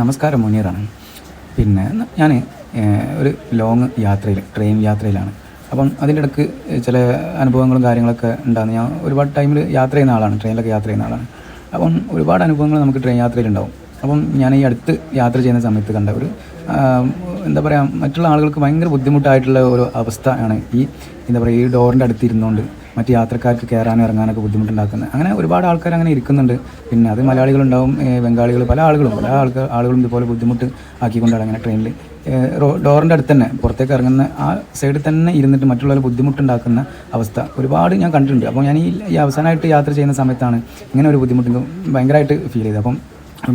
നമസ്കാരം മുനീറാണ്. പിന്നെ ഞാൻ ഒരു ലോങ് യാത്രയിൽ ട്രെയിൻ യാത്രയിലാണ്. അപ്പം അതിന്റെ ഇടയ്ക്ക് ചില അനുഭവങ്ങളും കാര്യങ്ങളൊക്കെ ഉണ്ടാകുന്നു ഞാൻ ഒരുപാട് ടൈമിൽ യാത്ര ചെയ്യുന്ന ആളാണ് ട്രെയിനിലൊക്കെ യാത്ര ചെയ്യുന്ന ആളാണ്. അപ്പം ഒരുപാട് അനുഭവങ്ങൾ നമുക്ക് ട്രെയിൻ യാത്രയിലുണ്ടാവും. അപ്പം ഞാൻ ഈ അടുത്ത് യാത്ര ചെയ്യുന്ന സമയത്ത് കണ്ട ഒരു എന്താ പറയുക മറ്റുള്ള ആളുകൾക്ക് ഭയങ്കര ബുദ്ധിമുട്ടായിട്ടുള്ള ഒരു അവസ്ഥയാണ് ഈ എന്താ പറയുക ഈ ഡോറിന്റെ അടുത്ത് ഇരുന്നുകൊണ്ട് മറ്റ് യാത്രക്കാർക്ക് കയറാനും ഇറങ്ങാനൊക്കെ ബുദ്ധിമുട്ടുണ്ടാക്കുന്നത്. അങ്ങനെ ഒരുപാട് ആൾക്കാർ അങ്ങനെ ഇരിക്കുന്നുണ്ട്. പിന്നെ അത് മലയാളികളുണ്ടാവും ബംഗാളികൾ പല ആളുകളും. പല ആൾക്കാർ ആളുകളും ഇതുപോലെ ബുദ്ധിമുട്ട് ആക്കിക്കൊണ്ടാണ് അങ്ങനെ ട്രെയിനിൽ ഡോറിന്റെ അടുത്ത് തന്നെ പുറത്തേക്ക് ഇറങ്ങുന്ന ആ സൈഡിൽ തന്നെ ഇരുന്നിട്ട് മറ്റുള്ളവരെ ബുദ്ധിമുട്ടുണ്ടാക്കുന്ന അവസ്ഥ ഒരുപാട് ഞാൻ കണ്ടിട്ടുണ്ട്. അപ്പോൾ ഞാൻ ഈ അവസാനമായിട്ട് യാത്ര ചെയ്യുന്ന സമയത്താണ് ഇങ്ങനെ ഒരു ബുദ്ധിമുട്ട് ഭയങ്കരമായിട്ട് ഫീൽ ചെയ്തത്. അപ്പം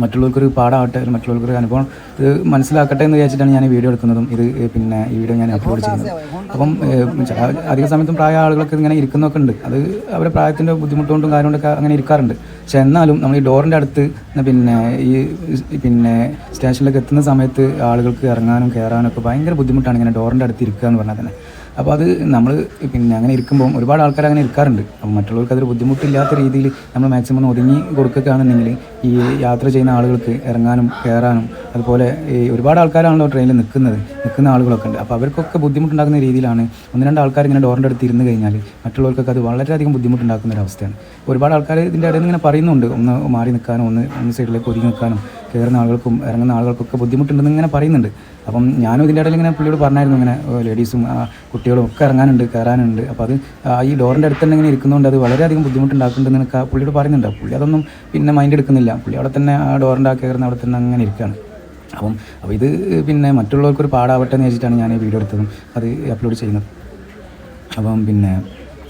മറ്റുള്ളവർക്കൊരു പാടാവട്ടെ മറ്റുള്ളവർക്കൊരു അനുഭവം ഇത് മനസ്സിലാക്കട്ടെ എന്ന് വിചാരിച്ചിട്ടാണ് ഞാൻ ഈ വീഡിയോ എടുക്കുന്നതും. ഇത് പിന്നെ ഈ വീഡിയോ ഞാൻ അപ്ലോഡ് ചെയ്യുന്നത്. അപ്പം അധിക സമയത്തും പ്രായ ആളുകളൊക്കെ ഇങ്ങനെ ഇരിക്കുന്നൊക്കെ ഉണ്ട്. അത് അവരുടെ പ്രായത്തിന്റെ ബുദ്ധിമുട്ടുകൊണ്ടും കൊണ്ടും കൊണ്ടൊക്കെ അങ്ങനെ ഇരിക്കാറുണ്ട്. പക്ഷെ എന്നാലും നമ്മൾ ഈ ഡോറിന്റെ അടുത്ത് പിന്നെ ഈ പിന്നെ സ്റ്റേഷനിലേക്ക് എത്തുന്ന സമയത്ത് ആളുകൾക്ക് ഇറങ്ങാനും കയറാനും ഒക്കെ ഭയങ്കര ബുദ്ധിമുട്ടാണ് ഇങ്ങനെ ഡോറിന്റെ അടുത്ത് ഇരിക്കുക എന്ന് പറഞ്ഞാൽ തന്നെ. അപ്പോൾ അത് നമ്മൾ പിന്നെ അങ്ങനെ ഇരിക്കുമ്പോൾ ഒരുപാട് ആൾക്കാർ അങ്ങനെ ഇരിക്കാറുണ്ട്. അപ്പോൾ മറ്റുള്ളവർക്ക് അതൊരു ബുദ്ധിമുട്ടില്ലാത്ത രീതിയിൽ നമ്മൾ മാക്സിമം ഒതുങ്ങി കൊടുക്കുകയാണെന്നുണ്ടെങ്കിൽ ഈ യാത്ര ചെയ്യുന്ന ആളുകൾക്ക് ഇറങ്ങാനും കയറാനും അതുപോലെ ഈ ഒരുപാട് ആൾക്കാരാണല്ലോ ട്രെയിനിൽ നിൽക്കുന്നത് നിൽക്കുന്ന ആളുകളൊക്കെ ഉണ്ട്. അപ്പോൾ അവർക്കൊക്കെ ബുദ്ധിമുട്ടുണ്ടാക്കുന്ന രീതിയിലാണ് ഒന്ന് രണ്ട് ആൾക്കാർ ഇങ്ങനെ ഡോറിന്റെ അടുത്ത് ഇരുന്ന് കഴിഞ്ഞാൽ മറ്റുള്ളവർക്കൊക്കെ അത് വളരെയധികം ബുദ്ധിമുട്ടുണ്ടാക്കുന്ന ഒരു അവസ്ഥയാണ്. ഒരുപാട് ആൾക്കാർ ഇതിന്റെ ഇടയിൽ ഇങ്ങനെ പറയുന്നുണ്ട് ഒന്ന് മാറി നിൽക്കാനും ഒന്ന് ഒന്ന് സൈഡിലേക്ക് ഒതുങ്ങി നിൽക്കാനും. കയറുന്ന ആളുകൾക്കും ഇറങ്ങുന്ന ആളുകൾക്കൊക്കെ ബുദ്ധിമുട്ടുണ്ടെന്ന് ഇങ്ങനെ പറയുന്നുണ്ട്. അപ്പം ഞാനും ഇതിന്റെ ഇടയിൽ ഇങ്ങനെ പുള്ളിയോട് പറഞ്ഞായിരുന്നു ഇങ്ങനെ ലേഡീസും കുട്ടികളും ഒക്കെ ഇറങ്ങാനുണ്ട് കയറാനുണ്ട് അപ്പോൾ അത് ഈ ഡോറിന്റെ അടുത്ത് തന്നെ ഇങ്ങനെ ഇരിക്കുന്നതുകൊണ്ട് അത് വളരെയധികം ബുദ്ധിമുട്ടുണ്ടാക്കുന്നുണ്ടെന്ന് എനിക്ക് പുള്ളിയോട് പറയുന്നുണ്ട്. പുള്ളി അതൊന്നും പിന്നെ മൈൻഡ് എടുക്കുന്നില്ല. പുള്ളി അവിടെ തന്നെ ആ ഡോറിന്റെ ആ കയറുന്ന അവിടെ തന്നെ അങ്ങനെ ഇരിക്കുകയാണ് അപ്പം അപ്പോൾ ഇത് പിന്നെ മറ്റുള്ളവർക്കൊരു പാടാവട്ടെ എന്ന് വെച്ചിട്ടാണ് ഞാൻ ഈ വീഡിയോ എടുത്തതും അത് അപ്ലോഡ് ചെയ്യുന്നത്. അപ്പം പിന്നെ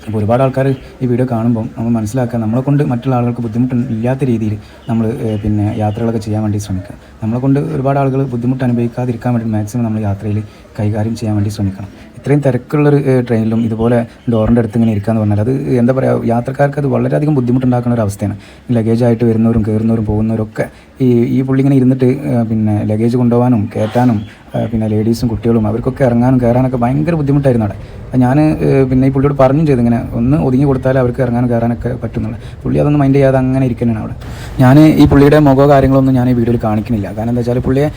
അപ്പോൾ ഒരുപാട് ആൾക്കാർ ഈ വീഡിയോ കാണുമ്പോൾ നമ്മൾ മനസ്സിലാക്കുക നമ്മളെ കൊണ്ട് മറ്റുള്ള ആളുകൾക്ക് ബുദ്ധിമുട്ട് ഇല്ലാത്ത രീതിയിൽ നമ്മൾ പിന്നെ യാത്രകളൊക്കെ ചെയ്യാൻ വേണ്ടി ശ്രമിക്കുക. നമ്മളെ കൊണ്ട് ഒരുപാട് ആളുകൾ ബുദ്ധിമുട്ട് അനുഭവിക്കാതിരിക്കാൻ വേണ്ടി മാക്സിമം നമ്മൾ യാത്രയിൽ കൈകാര്യം ചെയ്യാൻ വേണ്ടി ശ്രമിക്കണം. ഇത്രയും തിരക്കുള്ളൊരു ട്രെയിനിലും ഇതുപോലെ ഡോറിന്റെ അടുത്ത് ഇങ്ങനെ ഇരിക്കുക എന്ന് പറഞ്ഞാൽ അത് എന്താ പറയുക യാത്രക്കാർക്ക് അത് വളരെയധികം ബുദ്ധിമുട്ടുണ്ടാക്കുന്ന ഒരു അവസ്ഥയാണ്. ലഗേജ് ആയിട്ട് വരുന്നവരും കയറുന്നവരും പോകുന്നവരൊക്കെ ഈ ഈ പുള്ളി ഇങ്ങനെ ഇരുന്നിട്ട് പിന്നെ ലഗേജ് കൊണ്ടുപോകാനും കയറ്റാനും പിന്നെ ലേഡീസും കുട്ടികളും അവർക്കൊക്കെ ഇറങ്ങാനും കയറാനൊക്കെ ഭയങ്കര ബുദ്ധിമുട്ടായിരുന്നു അവിടെ. ഞാൻ പിന്നെ ഈ പുള്ളിയോട് പറഞ്ഞും ചെയ്തു ഇങ്ങനെ ഒന്ന് ഒതുങ്ങി കൊടുത്താൽ അവർക്ക് ഇറങ്ങാനും കയറാനൊക്കെ പറ്റുന്നുള്ളൂ. പുള്ളി അതൊന്നും മൈൻഡ് ചെയ്യാതെ അങ്ങനെ ഇരിക്കുന്നതാണ് അവിടെ. ഞാൻ ഈ പുള്ളിയുടെ മുഖമോ കാര്യങ്ങളൊന്നും ഞാൻ ഈ വീഡിയോയിൽ കാണിക്കുന്നില്ല കാരണം എന്താ വെച്ചാൽ പുള്ളിയെ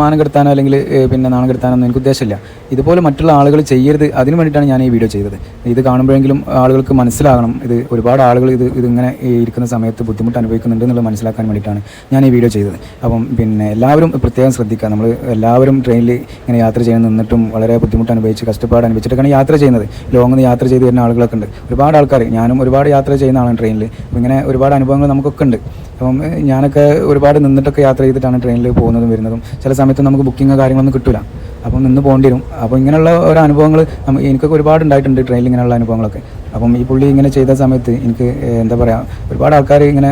മാനം കെടുത്താനോ അല്ലെങ്കിൽ പിന്നെ നാണം കെടുത്താനോ എനിക്ക് ഉദ്ദേശമില്ല. ഇതുപോലെ മറ്റുള്ള ആളുകൾ ചെയ്യരുത് അതിന് വേണ്ടിയിട്ടാണ് ഞാൻ ഈ വീഡിയോ ചെയ്തത്. ഇത് കാണുമ്പോഴെങ്കിലും ആളുകൾക്ക് മനസ്സിലാകണം ഇത് ഒരുപാട് ആളുകൾ ഇത് ഇതിങ്ങനെ ഇരിക്കുന്ന സമയത്ത് ബുദ്ധിമുട്ട് അനുഭവിക്കുന്നുണ്ട് എന്നുള്ളത് മനസ്സിലാക്കാൻ വേണ്ടിയിട്ടാണ് ഞാൻ ഈ വീഡിയോ ചെയ്തത്. അപ്പം പിന്നെ എല്ലാവരും പ്രത്യേകം ശ്രദ്ധിക്കുക. നമ്മൾ എല്ലാവരും ട്രെയിനിൽ ഇങ്ങനെ യാത്ര ചെയ്യാൻ നിന്നിട്ടും വളരെ ബുദ്ധിമുട്ട് അനുഭവിച്ച് കഷ്ടപ്പാട് അനുഭവിച്ചിട്ടൊക്കെയാണ് യാത്ര ചെയ്യുന്നത്. ലോങ്ങിൽ യാത്ര ചെയ്ത് വരുന്ന ആളുകളൊക്കെ ഉണ്ട്. ഒരുപാട് ആൾക്കാർ ഞാനും ഒരുപാട് യാത്ര ചെയ്യുന്ന ആളാണ് ട്രെയിനിൽ അപ്പോൾ ഇങ്ങനെ ഒരുപാട് അനുഭവങ്ങൾ നമുക്കൊക്കെ ഉണ്ട്. അപ്പം ഞാനൊക്കെ ഒരുപാട് നിന്നിട്ടൊക്കെ യാത്ര ചെയ്തിട്ടാണ് ട്രെയിനിൽ പോകുന്നതും വരുന്നതും. ചില സമയത്ത് നമുക്ക് ബുക്കിംഗ് കാര്യങ്ങളൊന്നും കിട്ടില്ല അപ്പം നിന്ന് പോകേണ്ടി വരും അപ്പോൾ ഇങ്ങനെയുള്ള ഓരോ അനുഭവങ്ങൾ എനിക്കൊക്കെ ഒരുപാട് ഉണ്ടായിട്ടുണ്ട് ട്രെയിനിൽ ഇങ്ങനെയുള്ള അനുഭവങ്ങളൊക്കെ. അപ്പം ഈ പുള്ളി ഇങ്ങനെ ചെയ്ത സമയത്ത് എനിക്ക് എന്താ പറയുക ഒരുപാട് ആൾക്കാർ ഇങ്ങനെ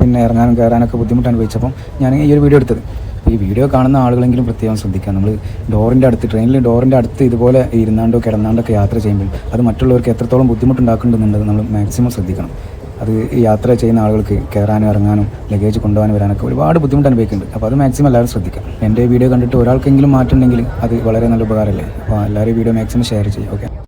പിന്നെ ഇറങ്ങാനും കയറാനൊക്കെ ബുദ്ധിമുട്ട് അനുഭവിച്ചപ്പം ഞാൻ ഈ ഒരു വീഡിയോ എടുത്തത്. ഈ വീഡിയോ കാണുന്ന ആളുകളെങ്കിലും പ്രത്യേകം ശ്രദ്ധിക്കുക. നമ്മൾ ഡോറിന്റെ അടുത്ത് ട്രെയിനിൽ ഡോറിന്റെ അടുത്ത് ഇതുപോലെ ഇരുന്നാണ്ടോ കിടന്നാണ്ടൊക്കെ യാത്ര ചെയ്യുമ്പോൾ അത് മറ്റുള്ളവർക്ക് എത്രത്തോളം ബുദ്ധിമുട്ടുണ്ടാക്കുന്നുണ്ടെന്നുള്ളത് നമ്മൾ മാക്സിമം ശ്രദ്ധിക്കണം. അത് യാത്ര ചെയ്യുന്ന ആളുകൾക്ക് കയറാനും ഇറങ്ങാനും ലഗേജ് കൊണ്ടുപോകാനും വരാനൊക്കെ ഒരുപാട് ബുദ്ധിമുട്ട് അനുഭവിക്കുന്നുണ്ട്. അപ്പോൾ അത് മാക്സിമം എല്ലാവരും ശ്രദ്ധിക്കാം എന്റെ വീഡിയോ കണ്ടിട്ട് ഒരാൾക്കെങ്കിലും മാറ്റമുണ്ടെങ്കിൽ അത് വളരെ നല്ല ഉപകാരമല്ലേ? അപ്പോൾ എല്ലാവരും വീഡിയോ മാക്സിമം ഷെയർ ചെയ്യും ഓക്കെ